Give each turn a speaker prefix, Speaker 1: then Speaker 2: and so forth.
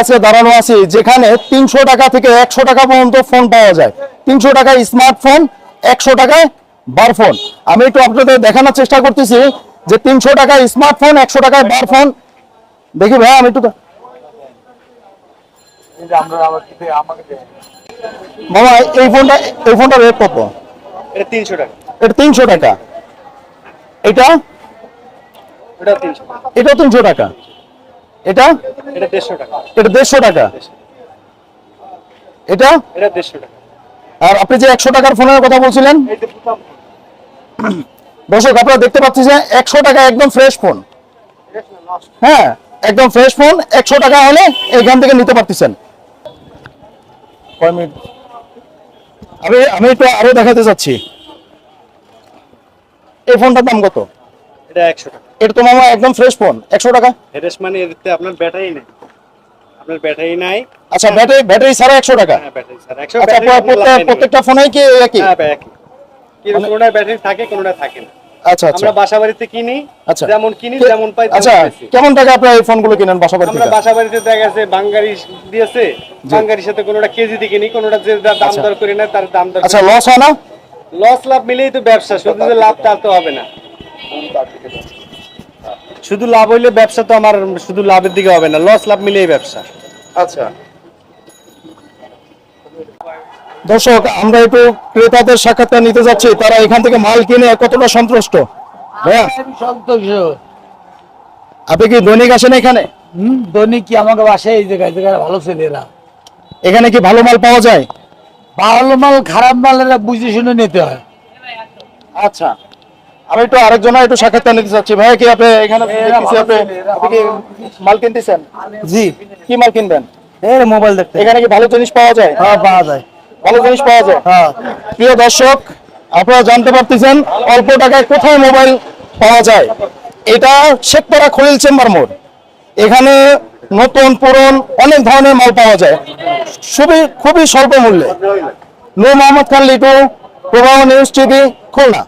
Speaker 1: আছে দাঁড়ানো আছি যেখানে তিনশো টাকা থেকে একশো টাকা পর্যন্ত ফোন পাওয়া যায়। তিনশো টাকায় স্মার্টফোন একশো টাকায় বার ফোন আমি একটু আপনাদের দেখানোর চেষ্টা করতেছি যে তিনশো টাকায় স্মার্টফোন একশো টাকায় বার ফোন দেখি ভাই আমি একটু মামা এই ফোনটা এই ফোনটা রেট কত?
Speaker 2: এটা তিনশো টাকা।
Speaker 1: এটা তিনশো টাকা। এটা?
Speaker 2: এটা তিনশো টাকা।
Speaker 1: এটা? এটা
Speaker 2: এটা দেড়শো টাকা।
Speaker 1: এটা দেড়শো টাকা? এটা?
Speaker 2: এটা দেড়শো টাকা।
Speaker 1: আর আপনি যে একশো টাকার ফোনের কথা বলছিলেন? দর্শক আপনারা দেখতে পাচ্ছেন যে একশো টাকা একদম ফ্রেশ ফোন হ্যাঁ একদম ফ্রেশ ফোন একশো টাকা হলে এইখান থেকে নিতে পারতেছেন। কয় মিনিট? আমি আমি একটু আরও দেখাতে চাচ্ছি। এই ফোনটার দাম কত?
Speaker 2: এটা একশো টাকা।
Speaker 1: এটা তো মামা একদম ফ্রেশ ফোন একশো টাকা?
Speaker 2: হেডেস মানে এতে আপনার ব্যাটারি নেই। আপনার ব্যাটারি নাই।
Speaker 1: আচ্ছা ব্যাটারি ব্যাটারি ছাড়া একশো টাকা?
Speaker 2: হ্যাঁ ব্যাটারি স্যার একশো
Speaker 1: আচ্ছা প্রত্যেকটা ফোনেই কি একই?
Speaker 2: হ্যাঁ একই। কিন্তু কোনোটা ব্যাটারি থাকে কোনোটা থাকে না।
Speaker 1: আচ্ছা আচ্ছা।
Speaker 2: আমরা বাসা কিনি
Speaker 1: আচ্ছা।
Speaker 2: যেমন কিনি যেমন পাই
Speaker 1: আচ্ছা কেমন টাকা আপনার এই ফোনগুলো কিনেন বাসা
Speaker 2: আমরা
Speaker 1: থেকে
Speaker 2: দেখা গেছে বাঙ্গারি দিয়েছে। বাঙ্গারির সাথে কোনোটা কেজি দিয়ে কিনি কোনোটা যে দাম দর করি না তার দাম দর
Speaker 1: আচ্ছা লস হয় না?
Speaker 2: লস লাভ মিলেই তো ব্যবসা শুধু যে লাভ তার তো হবে না। শুধু লাভ হইলে ব্যবসা তো আমার শুধু লাভের দিকে হবে না লস লাভ মিলেই ব্যবসা।
Speaker 1: আচ্ছা। দর্শক আমরা একটু ক্রেতাদের সাক্ষাৎকার নিতে যাচ্ছি। তারা এখান থেকে মাল কিনে কতটা সন্তুষ্ট? আপনি কি দৈনিক আসেন এখানে?
Speaker 3: হম দৈনিক কি আমাকে বাসায় এই জায়গায় জায়গায় ভালো ছেলেরা
Speaker 1: এখানে কি ভালো মাল পাওয়া যায়?
Speaker 3: ভালো মাল খারাপ মালেরা বুঝে শুনে নিতে হয়।
Speaker 1: আচ্ছা। আমি একটু আরেকজনের একটু সাক্ষাৎকার নিতে চাচ্ছি। ভাইয়া কি আপনি এখানে দেখতেছি আপনি আপনি কি মাল কিনতেছেন?
Speaker 3: জি।
Speaker 1: কি মাল কিনবেন?
Speaker 3: এর মোবাইল দেখতে।
Speaker 1: এখানে কি ভালো জিনিস পাওয়া যায়?
Speaker 3: হ্যাঁ পাওয়া যায়।
Speaker 1: ভালো জিনিস পাওয়া যায়?
Speaker 3: হ্যাঁ।
Speaker 1: প্রিয় দর্শক আপনারা জানতে পারতেছেন অল্প টাকায় কোথায় মোবাইল পাওয়া যায়। এটা শেখপাড়া খলিল চেম্বার মোড়। এখানে নতুন পুরন অনেক ধরনের মাল পাওয়া যায়। খুবই খুবই স্বল্প মূল্যে। নূর মোহাম্মদ খান লিটু প্রবাহ নিউজ টিভি খুলনা।